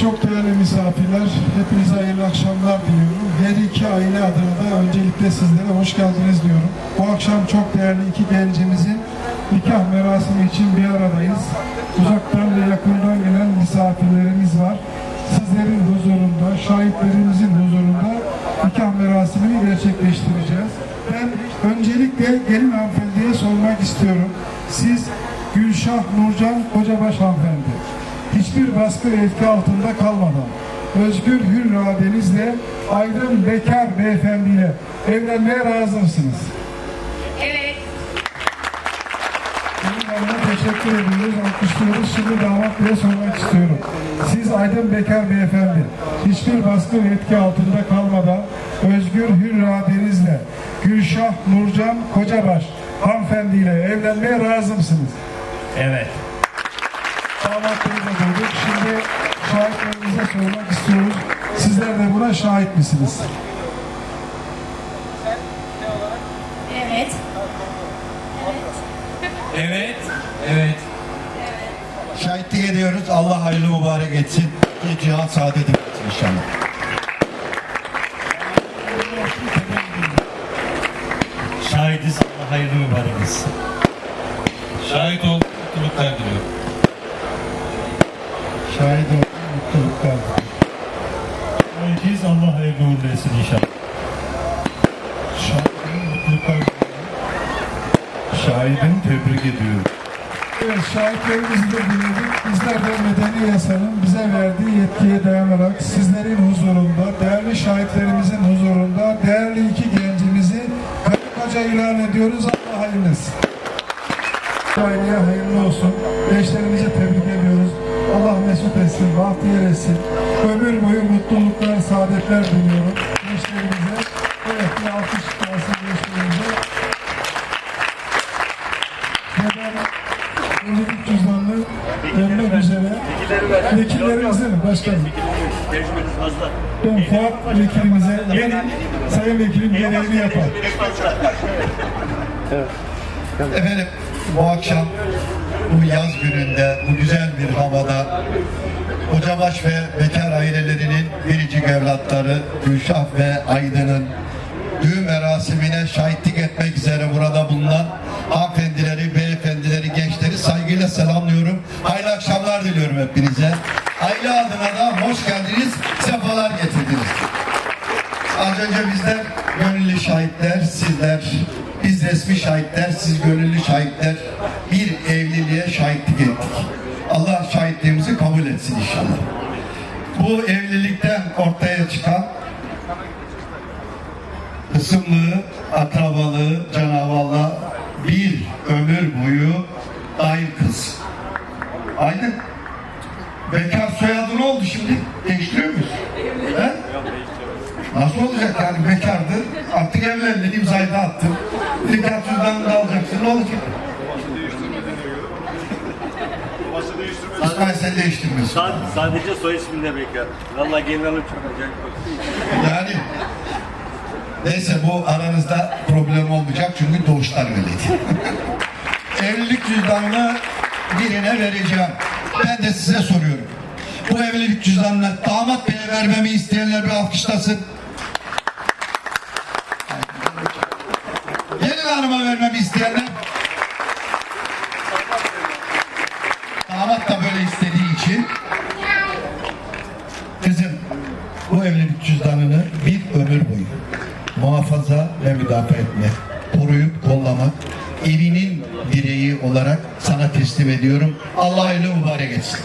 Çok değerli misafirler, hepinize hayırlı akşamlar diliyorum. Her iki aile adına da öncelikle sizlere hoş geldiniz diyorum. Bu akşam çok değerli iki gencimizin nikah merasimi için bir aradayız. Uzaktan ve yakından gelen misafirlerimiz var. Sizlerin huzurunda, şahitlerimizin huzurunda nikah merasimini gerçekleştireceğiz. Ben öncelikle gelin hanımefendiye sormak istiyorum. Siz Gülşah Nurcan Kocabaş hanımefendi hiçbir baskı ve etki altında kalmadan özgür hür iradenizle aydın bekar beyefendiyle evlenmeye razı mısınız? Evet. Bunlarına teşekkür ediyoruz, alkışlıyoruz. Şimdi damat beye sormak istiyorum. Siz aydın bekar beyefendi, hiçbir baskı ve etki altında kalmadan özgür hür iradenizle Gülşah Nurcan Kocabaş hanımefendiyle evlenmeye razı mısınız? Evet. Damat Bey'i de duyduk. Şimdi şahitlerimize sormak istiyoruz. Sizler de buna şahit misiniz? Evet. Evet. Evet. Şahitlik ediyoruz. Allah hayırlı mübarek etsin. İki cihan saadeti versin inşallah. Şahidiz Allah hayırlı mübarek etsin. Şahit ol, mutluluklar diliyorum. Şahit oldum, mutluluklar. Şahidiz Allah hayırlı uğurlu etsin inşallah. Şahidim, mutluluklar. Şahidim tebrik ediyorum. Evet, şahitlerimizi de dinledik. Bizler de medeni yasanın bize verdiği yetkiye dayanarak sizlerin huzurunda, değerli şahitlerimizin huzurunda, değerli iki gencimizi karı ilan ediyoruz. Allah hayırlı etsin. Aileye hayırlı olsun. Gençlerimizi tebrik ediyoruz. Allah mesut etsin, bahtiyar etsin. Ömür boyu mutluluklar, saadetler diliyorum gençlerimize. Evet, bir alkış gelsin gençlerimize. Neden evlilik cüzdanını vermek üzere vekillerimize mi başkanım? Ben Fuat vekilimize, gelin sayın vekilim gereğini yapar. Efendim bu akşam bu yaz gününde bu güzel bir havada Kocabaş ve bekar ailelerinin biricik evlatları Gülşah ve Aydın'ın düğün merasimine şahitlik etmek üzere burada bulunan hanımefendileri, beyefendileri, gençleri saygıyla selamlıyorum. Hayırlı akşamlar diliyorum hepinize. Aile adına da hoş geldiniz, sefalar getirdiniz. Az önce bizler gönüllü şahitler, sizler, biz resmi şahitler, siz gönüllü şahitler bir evliliğe şahitlik ettik. Allah şahitliğimizi kabul etsin inşallah. Bu evlilikten ortaya çıkan kısımlığı, akrabalığı, Cenab-ı Allah bir ömür boyu daim kız. Aydın. Bekar soyadı ne oldu şimdi? Değiştiriyor muyuz? He? Nasıl olacak yani bekardı. Artık evlendin, imzayı da attın. Nikah cüzdanını da alacaksın. Ne olacak? İsmail sen değiştirmiyorsun. Sa- Sadece soy isminde bekar. Vallahi gelin hanım çok acayip. Yani neyse bu aranızda problem olmayacak çünkü doğuştan öyleydi. Evlilik cüzdanını birine vereceğim. Ben de size soruyorum. Bu evlilik cüzdanını damat beye vermemi isteyenler bir alkışlasın. Gelin hanıma vermemi isteyenler. Damat da böyle istediği için Kızım bu evlilik cüzdanını bir ömür boyu muhafaza ve müdafaa etmek, koruyup kollamak, evinin direği olarak sana teslim ediyorum. Allah hayırlı mübarek etsin.